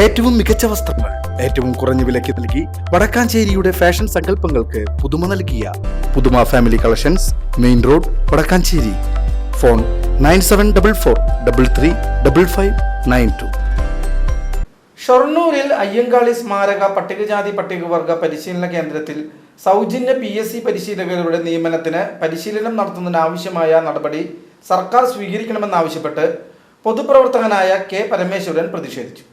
ഏറ്റവും മികച്ച വസ്ത്രങ്ങൾ ഏറ്റവും കുറഞ്ഞ വിലയ്ക്ക് നൽകി വടക്കാഞ്ചേരിയുടെ ഫാഷൻ സങ്കല്പങ്ങൾക്ക് പുതുമ നൽകിയ പുതുമ family collections main road Vadakkanchery. Phone nine seven double four double three double five nine two. ഷൊർണൂരിൽ Ayyankali സ്മാരക പട്ടികജാതി പട്ടികവർഗ പരിശീലന കേന്ദ്രത്തിൽ സൗജന്യ പി എസ് സി പരിശീലകരുടെ നിയമനത്തിന് പരിശീലനം നടത്തുന്നതിനാവശ്യമായ നടപടി സർക്കാർ സ്വീകരിക്കണമെന്നാവശ്യപ്പെട്ട് പൊതുപ്രവർത്തകനായ കെ പരമേശ്വരൻ പ്രതിഷേധിച്ചു.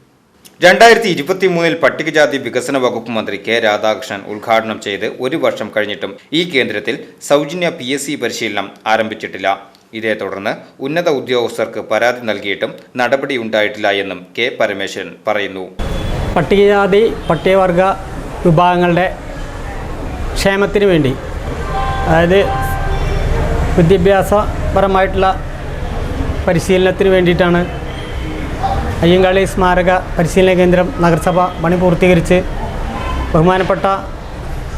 രണ്ടായിരത്തി ഇരുപത്തി മൂന്നിൽ പട്ടികജാതി വികസന വകുപ്പ് മന്ത്രി കെ രാധാകൃഷ്ണൻ ഉദ്ഘാടനം ചെയ്ത് ഒരു വർഷം കഴിഞ്ഞിട്ടും ഈ കേന്ദ്രത്തിൽ സൗജന്യ പി എസ് സി പരിശീലനം ആരംഭിച്ചിട്ടില്ല. ഇതേ തുടർന്ന് ഉന്നത ഉദ്യോഗസ്ഥർക്ക് പരാതി നൽകിയിട്ടും നടപടി ഉണ്ടായിട്ടില്ല എന്നും കെ പരമേശ്വരൻ പറയുന്നു. പട്ടികജാതി പട്ടികവർഗ വിഭാഗങ്ങളുടെ ക്ഷേമത്തിന് വേണ്ടി അതായത് വിദ്യാഭ്യാസപരമായിട്ടുള്ള പരിശീലനത്തിന് വേണ്ടിയിട്ടാണ് അയ്യങ്കാളി സ്മാരക പരിശീലന കേന്ദ്രം നഗരസഭ പണി പൂർത്തീകരിച്ച് ബഹുമാനപ്പെട്ട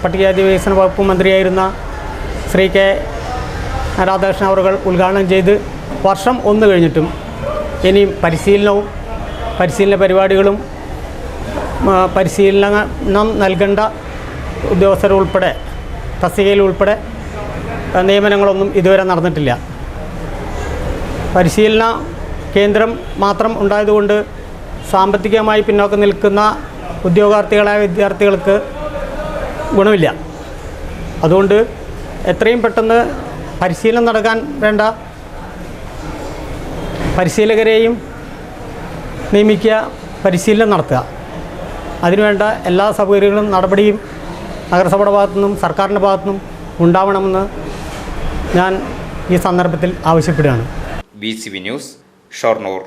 പട്ടികജാതി വികസന വകുപ്പ് മന്ത്രിയായിരുന്ന ശ്രീ കെ രാധാകൃഷ്ണൻ അവർ ഉദ്ഘാടനം ചെയ്ത് വർഷം ഒന്ന് കഴിഞ്ഞിട്ടും ഇനിയും പരിശീലനവും പരിശീലന പരിപാടികളും പരിശീലനം നൽകേണ്ട ഉദ്യോഗസ്ഥരുൾപ്പെടെ തസ്തികയിൽ ഉൾപ്പെടെ നിയമനങ്ങളൊന്നും ഇതുവരെ നടന്നിട്ടില്ല. പരിശീലന കേന്ദ്രം മാത്രം ഉണ്ടായതുകൊണ്ട് സാമ്പത്തികമായി പിന്നോക്കം നിൽക്കുന്ന ഉദ്യോഗാർത്ഥികളായ വിദ്യാർത്ഥികൾക്ക് ഗുണമില്ല. അതുകൊണ്ട് എത്രയും പെട്ടെന്ന് പരിശീലനം നടക്കാൻ വേണ്ട. പരിശീലകരെയും നിയമിക്കുക പരിശീലനം നടത്തുക. അതിനുവേണ്ട എല്ലാ സൗകര്യങ്ങളും നടപടിയും നഗരസഭയുടെ ഭാഗത്തുനിന്നും സർക്കാരിന്റെ ഭാഗത്തുനിന്നും ഉണ്ടാവണമെന്ന് ഞാൻ ഈ സന്ദർഭത്തിൽ ആവശ്യപ്പെടുകയാണ്. B C V news Shoranur.